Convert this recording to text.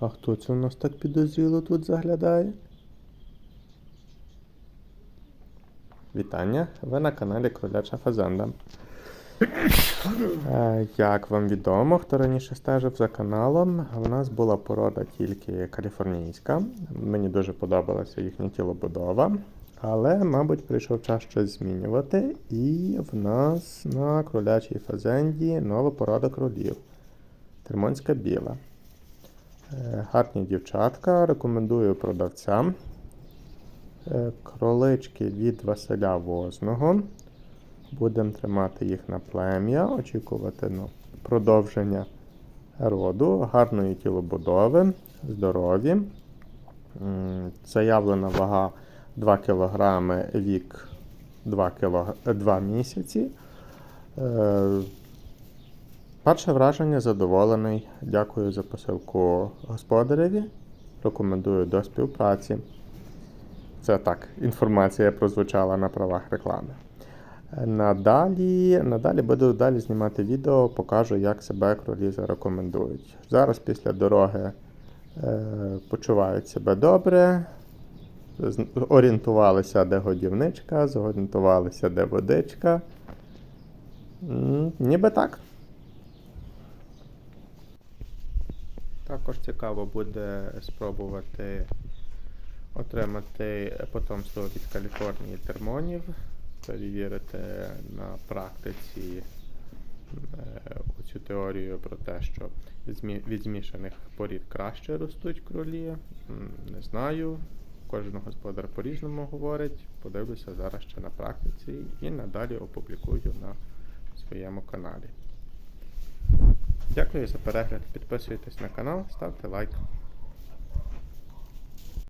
А хто це у нас так підозріло тут заглядає? Вітання! Ви на каналі Кроляча Фазенда. Е, Як вам відомо, хто раніше стежив за каналом, в нас була порода тільки каліфорнійська. Мені дуже подобалася їхня тілобудова. Але, мабуть, прийшов час щось змінювати, і в нас на кролячій фазенді нова порода кролів. Термонська біла. Е, Гарні дівчатка, рекомендую продавцям. Е, Кролички від Василя Возного. Будемо тримати їх на плем'я, очікувати на продовження роду, гарної тілобудови, здорові. Заявлена вага 2 кг, вік 2, кг, 2 місяці. Перше враження задоволений. Дякую за посилку господареві. Рекомендую до співпраці. Це так, інформація прозвучала на правах реклами. Надалі, надалі буду далі знімати відео, покажу, як себе кролі зарекомендують. Зараз після дороги е, почувають себе добре. Орієнтувалися, де годівничка, зорієнтувалися, де водичка. Ніби так. Також цікаво буде спробувати отримати потомство від Каліфорнії термонів, перевірити на практиці е, цю теорію про те, що від змішаних порід краще ростуть кролі. Не знаю. Кожен господар по-різному говорить. Подивлюся зараз ще на практиці і надалі опублікую на своєму каналі. Дякую за перегляд. Підписуйтесь на канал, ставте лайк.